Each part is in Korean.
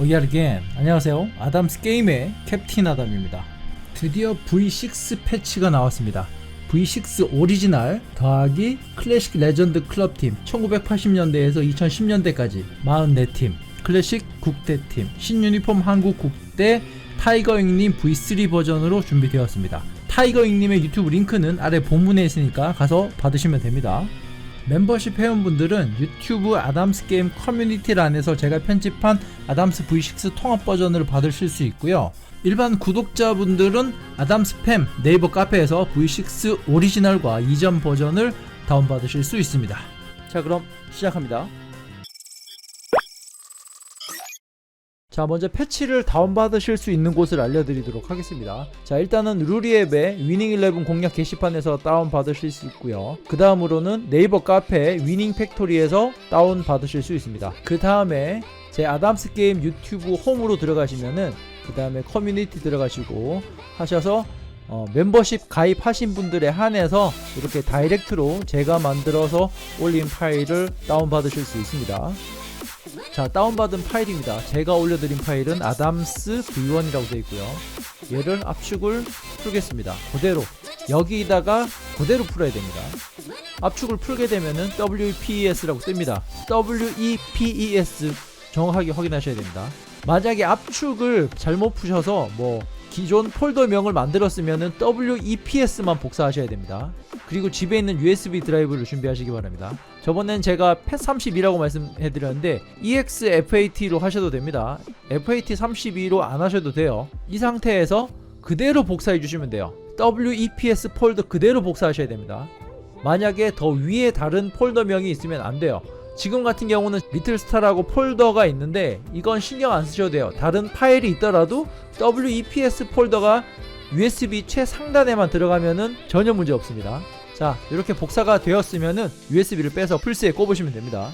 오이알 again. 안녕하세요. 아담스 게임의 캡틴 아담입니다. 드디어 V6 패치가 나왔습니다. V6 오리지널 더하기 클래식 레전드 클럽팀 1980년대에서 2010년대까지 44팀 클래식 국대팀 신유니폼 한국 국대 타이거 잉님 V3 버전으로 준비되었습니다. 타이거 잉님의 유튜브 링크는 아래 본문에 있으니까 가서 받으시면 됩니다. 멤버십 회원분들은 유튜브 아담스 게임 커뮤니티란에서 제가 편집한 아담스 V6 통합 버전을 받으실 수 있고요. 일반 구독자분들은 아담스 팸 네이버 카페에서 V6 오리지널과 이전 버전을 다운받으실 수 있습니다. 자, 그럼 시작합니다. 자 먼저 패치를 다운받으실 수 있는 곳을 알려드리도록 하겠습니다. 자 일단은 루리앱의 위닝11 공략 게시판에서 다운받으실 수 있고요. 그 다음으로는 네이버 카페 위닝 팩토리에서 다운받으실 수 있습니다. 그 다음에 제 아담스 게임 유튜브 홈으로 들어가시면은 그 다음에 커뮤니티 들어가시고 하셔서 어, 멤버십 가입하신 분들에 한해서 이렇게 다이렉트로 제가 만들어서 올린 파일을 다운받으실 수 있습니다 자 다운받은 파일입니다. 제가 올려드린 파일은 아담스 v1이라고 되어 있고요. 얘를 압축을 풀겠습니다. 그대로. 여기다가 그대로 풀어야 됩니다. 압축을 풀게 되면은 WPES라고 뜹니다. WEPES 정확하게 확인하셔야 됩니다. 만약에 압축을 잘못 푸셔서 뭐 기존 폴더명을 만들었으면은 WEPS만 복사하셔야 됩니다. 그리고 집에 있는 USB 드라이브를 준비하시기 바랍니다. 저번엔 제가 PET32라고 말씀해드렸는데 EXFAT로 하셔도 됩니다. FAT32로 안 하셔도 돼요. 이 상태에서 그대로 복사해 주시면 돼요. WEPS 폴더 그대로 복사하셔야 됩니다. 만약에 더 위에 다른 폴더명이 있으면 안 돼요. 지금 같은 경우는 리틀스타라고 폴더가 있는데 이건 신경 안 쓰셔도 돼요. 다른 파일이 있더라도 WEPS 폴더가 USB 최상단에만 들어가면은 전혀 문제 없습니다. 자, 이렇게 복사가 되었으면은 USB를 빼서 플스에 꼽으시면 됩니다.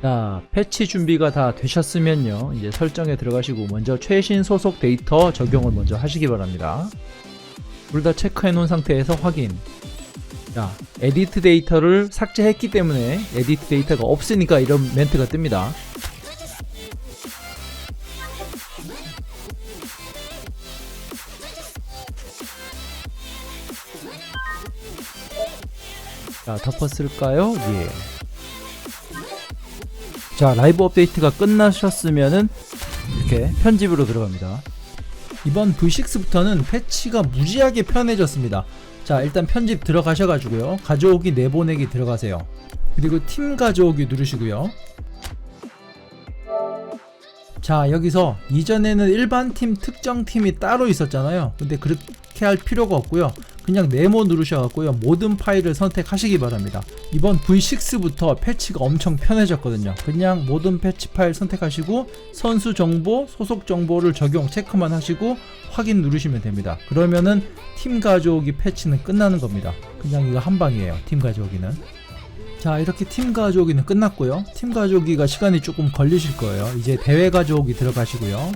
자, 패치 준비가 다 되셨으면요. 이제 설정에 들어가시고 먼저 최신 소속 데이터 적용을 먼저 하시기 바랍니다. 둘 다 체크해 놓은 상태에서 확인. 자, 에디트 데이터를 삭제했기 때문에 에디트 데이터가 없으니까 이런 멘트가 뜹니다. 자, 덮었을까요? 예. 자, 라이브 업데이트가 끝나셨으면은 이렇게 편집으로 들어갑니다. 이번 V6부터는 패치가 무지하게 편해졌습니다. 자, 일단 편집 들어가셔가지고요. 가져오기 내보내기 들어가세요. 그리고 팀 가져오기 누르시고요. 자, 여기서 이전에는 일반 팀, 특정 팀이 따로 있었잖아요. 근데 그렇게 할 필요가 없고요. 그냥 네모 누르셔갖고요. 모든 파일을 선택하시기 바랍니다. 이번 V6부터 패치가 엄청 편해졌거든요. 그냥 모든 패치 파일 선택하시고 선수 정보, 소속 정보를 적용 체크만 하시고 확인 누르시면 됩니다. 그러면은 팀 가져오기 패치는 끝나는 겁니다. 그냥 이거 한 방이에요. 팀 가져오기는. 자 이렇게 팀 가져오기는 끝났고요 팀 가져오기가 시간이 조금 걸리실 거예요 이제 대회 가져오기 들어가시고요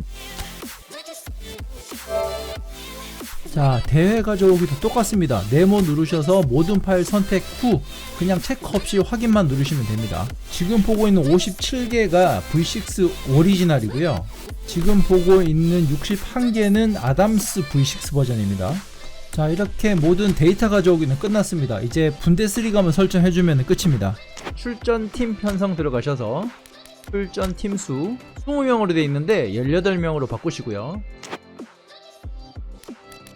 자 대회 가져오기도 똑같습니다. 네모 누르셔서 모든 파일 선택 후 그냥 체크 없이 확인만 누르시면 됩니다. 지금 보고 있는 57개가 V6 오리지널이고요. 지금 보고 있는 61개는 아담스 V6 버전입니다. 자 이렇게 모든 데이터 가져오기는 끝났습니다. 이제 분데스리가만 설정해주면 끝입니다. 출전 팀 편성 들어가셔서 출전 팀 수 20명으로 되어 있는데 18명으로 바꾸시고요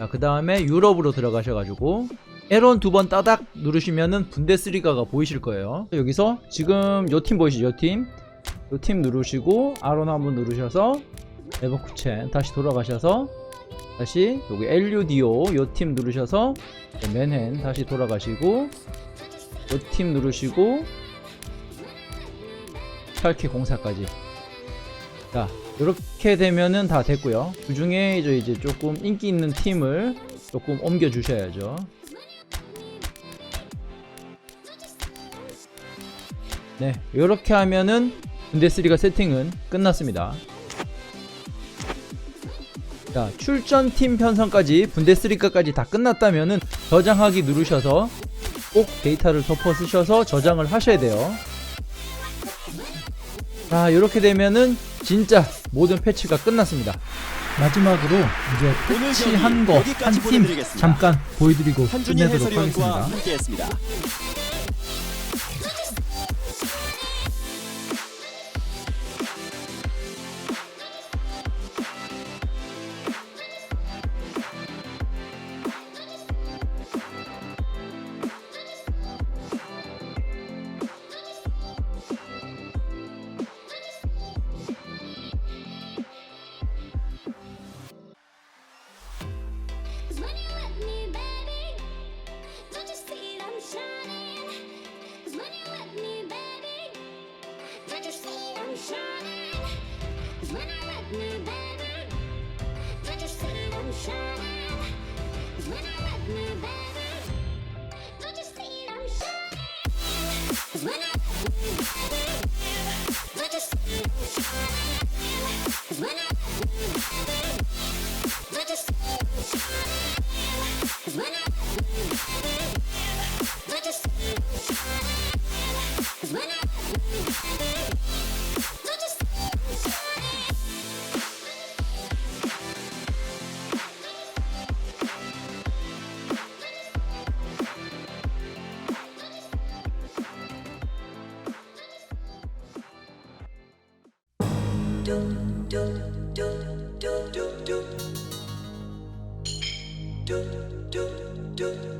자 그 다음에 유럽으로 들어가셔가지고 에런 두번 따닥 누르시면은 분데스리가가 보이실 거예요. 여기서 지금 요 팀 보이시죠? 요 팀? 요 팀 누르시고 아론 한번 누르셔서 레버쿠첸 다시 돌아가셔서 다시 여기 LUDO 요팀 누르셔서 맨헨 다시 돌아가시고 요 팀 누르시고 샬케 공사까지. 자 이렇게 되면은 다 됐고요. 그 중에 이제 조금 인기 있는 팀을 조금 옮겨 주셔야죠. 네 이렇게 하면은 군대3가 세팅은 끝났습니다. 자 출전팀 편성까지 분데스리카까지 다 끝났다면은 저장하기 누르셔서 꼭 데이터를 덮어 쓰셔서 저장을 하셔야 돼요. 자 이렇게 되면은 진짜 모든 패치가 끝났습니다. 마지막으로 이제 패치한 거 한 팀 잠깐 보여드리고 끝내도록 하겠습니다. me back. do do do do